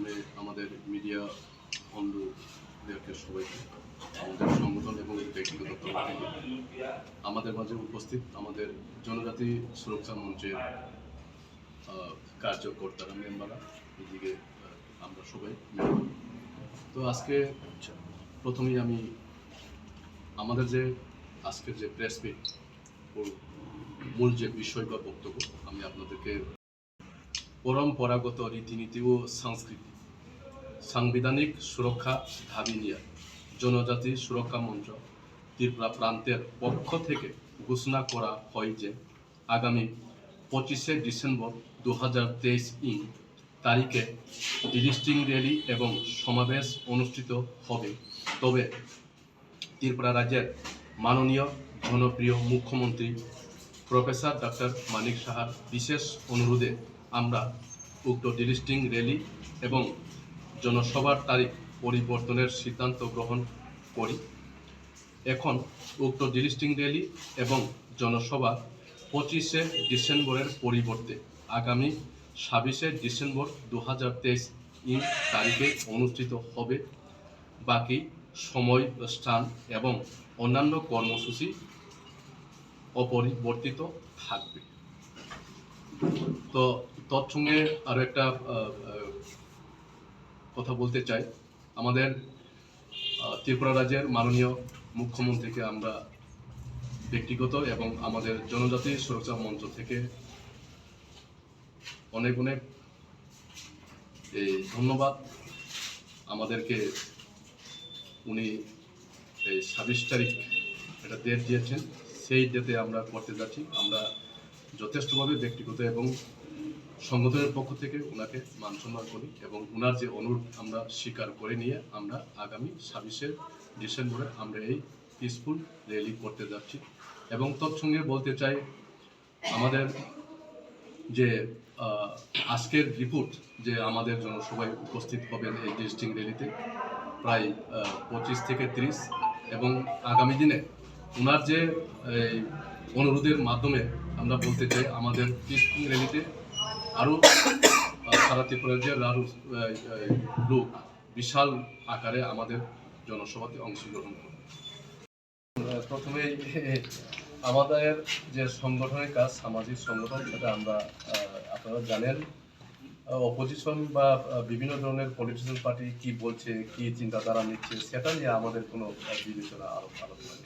প্রথমে আমাদের মিডিয়া বন্ধুদেরকে সবাইকে, আমাদের সংগঠন এবং ব্যক্তিগত আমাদের মাঝে উপস্থিত আমাদের জনজাতি সুরক্ষা মঞ্চের কার্যকর্তারা, মেম্বাররা, এদিকে আমরা সবাই তো আজকে প্রথমেই আমি আমাদের যে আজকের যে প্রেস মিট মূল যে বিষয় বা বক্তব্য, আমি আপনাদেরকে পরম্পরাগত রীতিনীতি ও সংস্কৃতি সাংবিধানিক সুরক্ষা দাবি নিয়ে জনজাতি সুরক্ষা মঞ্চ ত্রিপুরা প্রান্তের পক্ষ থেকে ঘোষণা করা হয় যে আগামী পঁচিশে ডিসেম্বর দু হাজার তেইশ ইং তারিখে ডিলিস্টিং র্যালি এবং সমাবেশ অনুষ্ঠিত হবে। তবে ত্রিপুরা রাজ্যের মাননীয় জনপ্রিয় মুখ্যমন্ত্রী প্রফেসর ডক্টর মানিক সাহার বিশেষ অনুরোধে আমরা উক্ত ডিলিস্টিং র্যালি এবং জনসভার তারিখ পরিবর্তনের সিদ্ধান্ত গ্রহণ করি। এখন উক্ত ডিলিস্টিং র্যালি এবং জনসভা পঁচিশে ডিসেম্বরের পরিবর্তে আগামী ছাব্বিশে ডিসেম্বর দু হাজার তেইশ ইং তারিখে অনুষ্ঠিত হবে। বাকি সময়, স্থান এবং অন্যান্য কর্মসূচি অপরিবর্তিত থাকবে। তো তৎসঙ্গে আরও একটা কথা বলতে চাই। আমাদের ত্রিপুরা রাজ্যের মাননীয় মুখ্যমন্ত্রীকে আমরা ব্যক্তিগত এবং আমাদের জনজাতি সুরক্ষা মঞ্চ থেকে অনেক অনেক এই ধন্যবাদ। আমাদেরকে উনি এই ছাব্বিশ তারিখ একটা ডেট দিয়েছেন। সেই ডেটে আমরা করতে যাচ্ছি। আমরা যথেষ্টভাবে ব্যক্তিগত এবং সংগঠনের পক্ষ থেকে ওনাকে মান সম্মান করি এবং ওনার যে অনুরোধ আমরা স্বীকার করে নিয়ে আমরা আগামী ছাব্বিশে ডিসেম্বরে আমরা এই পিসফুল র্যালি করতে যাচ্ছি। এবং তৎসঙ্গে বলতে চাই, আমাদের যে আজকের রিপোর্ট যে আমাদের জন্য সবাই উপস্থিত হবেন এই ডিস্ট্রিক্ট র্যালিতে প্রায় পঁচিশ থেকে তিরিশ এবং আগামী দিনে ওনার যে অনুরোধের মাধ্যমে আমরা বলতে চাই, আমাদের পিসফুল র্যালিতে আরও সারা ত্রিপুরা রাজ্যের আরও লোক বিশাল আকারে আমাদের জনসভাতে অংশগ্রহণ করবে আমরা প্রথমেই আমাদের যে সংগঠনের কাজ, সামাজিক সংগঠন, সেটা আমরা আপনারা জানেন অপোজিশন বা বিভিন্ন ধরনের পলিটিক্যাল পার্টি কি বলছে, কি চিন্তাধারা নিচ্ছে, সেটা নিয়ে আমাদের কোনো বিবেচনা আরও নেই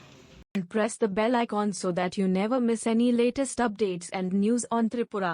and press the bell icon so that you never miss any latest updates and news on Tripura.